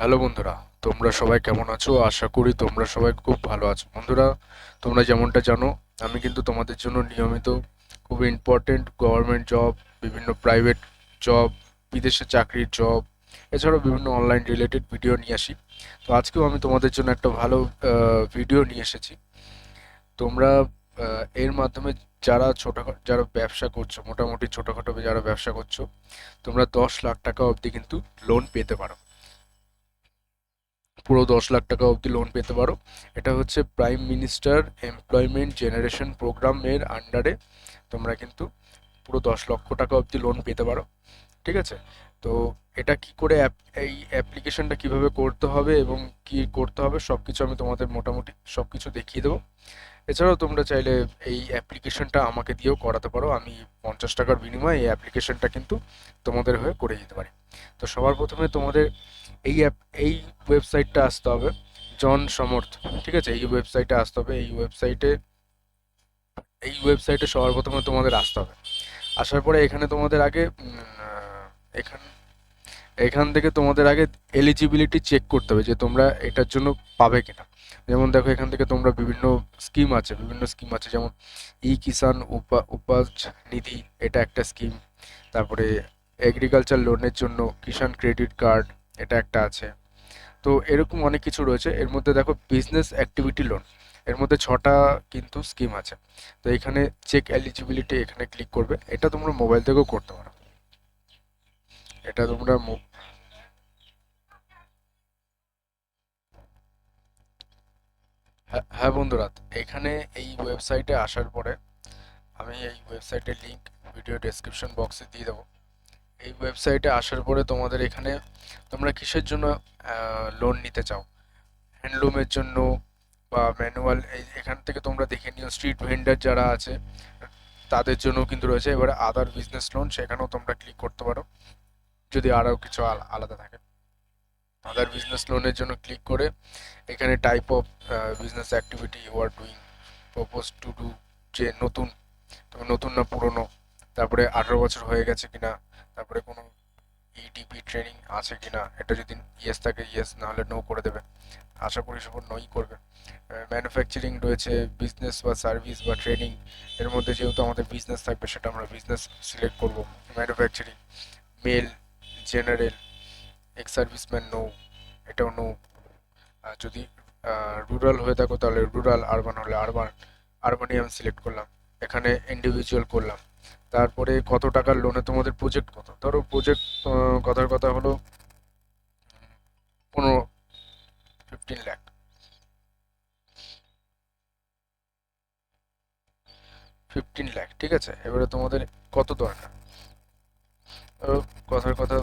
Hello বন্ধুরা, তোমরা সবাই কেমন আছো? আশা করি তোমরা সবাই খুব ভালো আছো। বন্ধুরা, তোমরা যেমনটা জানো, আমি কিন্তু তোমাদের জন্য নিয়মিত খুব ইম্পর্টেন্ট গভর্নমেন্ট জব বিভিন্ন প্রাইভেট জব বিদেশে চাকরির জব এছাড়াও বিভিন্ন অনলাইন রিলেটেড ভিডিও নিয়ে আসি। তো আজকেও আমি তোমাদের জন্য একটা ভালো ভিডিও নিয়ে এসেছি। তোমরা এর মাধ্যমে যারা ছোট যারা ব্যবসা করছ, মোটামুটি ছোটোখাটো যারা ব্যবসা করছ, তোমরা দশ লাখ টাকা অবধি কিন্তু লোন পেতে পারো। পুরো দশ লাখ টাকা অবধি লোন পেতে পারো। এটা হচ্ছে প্রাইম মিনিস্টার এমপ্লয়মেন্ট জেনারেশন প্রোগ্রামের আন্ডারে তোমরা কিন্তু পুরো দশ লক্ষ টাকা অবধি লোন পেতে পারো। ঠিক আছে? তো এটা কি করে এই অ্যাপ্লিকেশনটা কীভাবে করতে হবে এবং কি করতে হবে সব কিছু আমি তোমাদের মোটামুটি সব কিছু দেখিয়ে দেবো। এছাড়াও তোমরা চাইলে এই অ্যাপ্লিকেশনটা আমাকে দিয়েও করাতে পারো। আমি পঞ্চাশ টাকার বিনিময়ে এই অ্যাপ্লিকেশনটা কিন্তু তোমাদের হয়ে করে দিতে পারি। তো সবার প্রথমে তোমাদের এই অ্যাপ এই ওয়েবসাইটটা আসতে হবে জন সমর্থ ঠিক আছে? এই ওয়েবসাইটে আসতে হবে। এই ওয়েবসাইটে এই ওয়েবসাইটে সবার প্রথমে তোমাদের আসতে হবে। আসার পরে এখানে তোমাদের আগে এখান এখান থেকে তোমাদের আগে এলিজিবিলিটি চেক করতে হবে যে তোমরা এটার জন্য পাবে কিনা। যেমন দেখো, এখান থেকে তোমরা বিভিন্ন স্কিম আছে, বিভিন্ন স্কিম আছে, যেমন ই কিষান উপা, উপাজ নিধি, এটা একটা স্কিম তারপরে এগ্রিকালচার লোনের জন্য কিষান ক্রেডিট কার্ড এটা একটা আছে। তো এরকম অনেক কিছু রয়েছে। এর মধ্যে দেখো বিজনেস অ্যাক্টিভিটি লোন এর মধ্যে ছটা কিন্তু স্কিম আছে। তো এখানে চেক এলিজিবিলিটি এখানে ক্লিক করবে। এটা তোমরা মোবাইল থেকেও করতে পারো। এটা তোমরা হ্যাঁ হ্যাঁ বন্ধুরা এখানে এই ওয়েবসাইটে আসার পরে আমি এই ওয়েবসাইটের লিঙ্ক ভিডিও ডেসক্রিপশন বক্সে দিয়ে দেবো। এই ওয়েবসাইটে আসার পরে তোমাদের এখানে তোমরা কিসের জন্য লোন নিতে চাও? হ্যান্ডলুমের জন্য বা ম্যানুয়াল এই এখান থেকে তোমরা দেখে নিও স্ট্রিট ভেন্ডার যারা আছে, তাদের জন্য কিন্তু রয়েছে। এবারে আদার বিজনেস লোন সেখানেও তোমরা ক্লিক করতে পারো। যদি আরও কিছু আল- আলাদা থাকে। আদার বিজনেস লোনের জন্য ক্লিক করে এখানে type of business activity you are doing propose to do যে নতুন তবে নতুন না পুরনো, তারপরে আঠারো বছর হয়ে গেছে কিনা, তারপরে কোনো ইডিপি ট্রেনিং আছে কিনা, এটা যদি ইয়েস থাকে ইয়েস না হলে নো করে দেবে। আশা করি সব নই করবে। ম্যানুফ্যাকচারিং রয়েছে বিজনেস বা সার্ভিস বা ট্রেনিং এর মধ্যে যেহেতু আমাদের বিজনেস থাকবে, সেটা আমরা বিজনেস সিলেক্ট করব। Manufacturing male general ex serviceman no এটাও নো যদি রুরাল হয়ে থাকো তাহলে রুরাল আরবান হলে আরবান আরবানই আমি সিলেক্ট করলাম, এখানে ইন্ডিভিজুয়াল করলাম। তারপরে কত টাকার লোনে তোমাদের প্রজেক্ট কত? ধরো প্রজেক্ট কথার কথা হলো পনেরো ফিফটিন লাখ ফিফটিন লাখ ঠিক আছে? এবারে তোমাদের কত দরকার? কথার কথা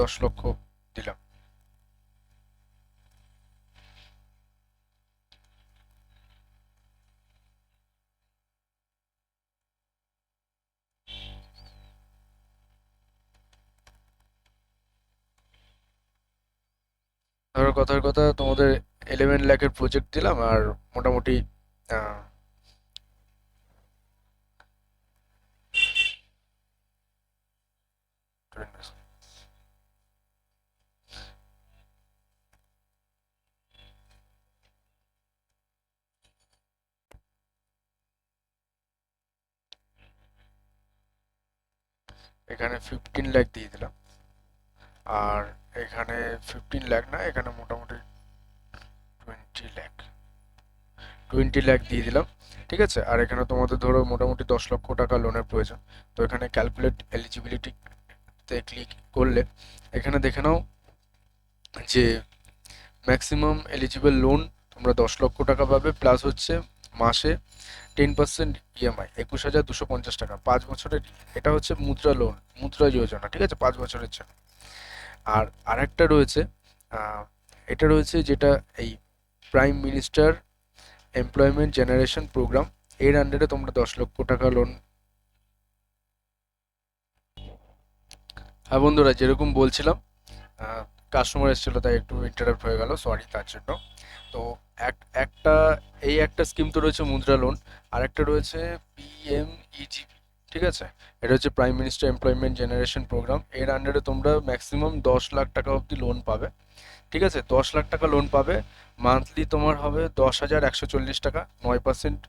দশ লক্ষ দিলাম। ধরো কথার কথা তোমাদের ইলেভেন লাখের প্রজেক্ট দিলাম আর মোটামুটি আহ, এখানে ফিফটিন লাখ দিয়ে দিলাম। আর এখানে ফিফটিন লাখ না, এখানে মোটামুটি টোয়েন্টি লাখ টোয়েন্টি লাখ দিয়ে দিলাম, ঠিক আছে? আর এখানে তোমাদের ধরো মোটামুটি দশ লক্ষ টাকা লোনের প্রয়োজন। তো এখানে ক্যালকুলেট এলিজিবিলিটিতে ক্লিক করলে এখানে দেখে নাও যে ম্যাক্সিমাম এলিজিবল লোন তোমরা দশ লক্ষ টাকা পাবে প্লাস হচ্ছে মাসে টেন পার্সেন্ট ইএমআই একুশ হাজার দুশো পঞ্চাশ টাকা, পাঁচ বছরের, এটা হচ্ছে মুদ্রা লোন মুদ্রা যোজনা, ঠিক আছে? পাঁচ বছরের জন্য আর আরেকটা রয়েছে এটা রয়েছে যেটা এই prime minister employment generation programme এর আন্ডারে তোমরা দশ লক্ষ টাকা লোন হ্যাঁ বন্ধুরা, যেরকম বলছিলাম কাস্টমার এসেছিল, তাই একটু ইন্টারাপ্ট হয়ে গেল সরি তার জন্য। তো একটা, এই একটা স্কিম তো রয়েছে মুদ্রা লোন আর একটা রয়েছে পিএমইজিপি ঠিক আছে? এটা হচ্ছে prime minister employment generation programme এর আন্ডারে তোমরা ম্যাক্সিমাম দশ লাখ টাকা অবধি লোন পাবে, ঠিক আছে? দশ লাখ টাকা লোন পাবে মান্থলি তোমার হবে দশ হাজার একশো চল্লিশ টাকা, নয় পার্সেন্ট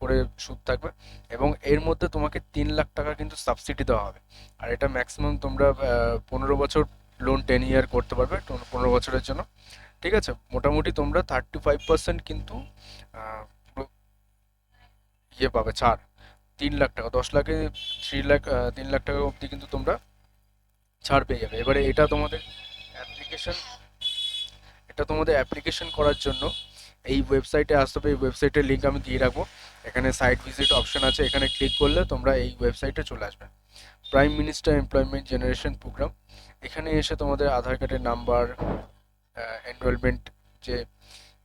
করে সুদ থাকবে, এবং এর মধ্যে তোমাকে তিন লাখ টাকা কিন্তু সাবসিডি দেওয়া হবে, আর এটা ম্যাক্সিমাম তোমরা পনেরো বছর লোন টেন ইয়ার করতে পারবে, পনেরো বছরের জন্য। ঠিক আছে? মোটামুটি তোমরা থার্টি ফাইভ পার্সেন্ট কিন্তু ইয়ে পাবে, ছাড়। তিন লাখ টাকা, দশ লাখে থ্রি লাখ তিন লাখ টাকা অবধি কিন্তু তোমরা ছাড় পেয়ে যাবে। এবারে এটা তোমাদের অ্যাপ্লিকেশন এটা তোমাদের অ্যাপ্লিকেশন করার জন্য এই ওয়েবসাইটে আসতে হবে। এই ওয়েবসাইটের লিঙ্ক আমি দিয়ে রাখব। এখানে সাইট ভিজিট অপশন আছে। এখানে ক্লিক করলে তোমরা এই ওয়েবসাইটে চলে আসবে। Prime minister employment generation programme এখানে এসে তোমাদের আধার কার্ডের নাম্বার এনরোলমেন্ট যে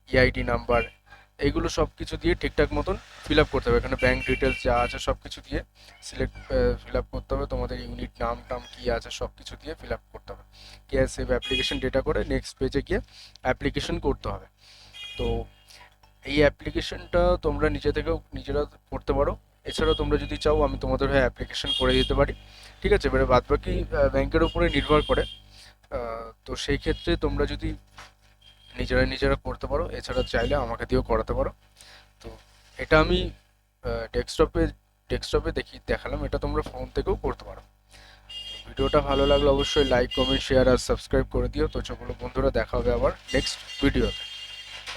ইআইডি নাম্বার এইগুলো সব কিছু দিয়ে ঠিকঠাক মতন ফিল আপ করতে হবে। এখানে ব্যাঙ্ক ডিটেলস যা আছে সব কিছু দিয়ে সিলেক্ট ফিল আপ করতে হবে। তোমাদের ইউনিট নাম, টাম কী আছে সব কিছু দিয়ে ফিল আপ করতে হবে। কে সেভ অ্যাপ্লিকেশন ডেটা করে নেক্সট পেজে গিয়ে অ্যাপ্লিকেশন করতে হবে। তো এই অ্যাপ্লিকেশনটা তোমরা নিজে থেকেও নিজেরা করতে পারো। এছাড়াও তোমরা যদি চাও, আমি তোমাদের হয়ে অ্যাপ্লিকেশন করে দিতে পারি। ঠিক আছে? এবারে বাদবাকি ব্যাংকের উপরে নির্ভর করে। তো সেই ক্ষেত্রে তোমরা যদি নিজেরা নিজেরা করতে পারো, এছাড়া চাইলে আমাকে দিয়েও করাতে পারো। তো এটা আমি ডেস্কটপে ডেস্কটপে দেখি, দেখালাম। এটা তোমরা ফোন থেকেও করতে পারো। ভিডিওটা ভালো লাগলে অবশ্যই লাইক কমেন্ট শেয়ার আর সাবস্ক্রাইব করে দিও। তো চলো বন্ধুরা, দেখা হবে আবার নেক্সট ভিডিওতে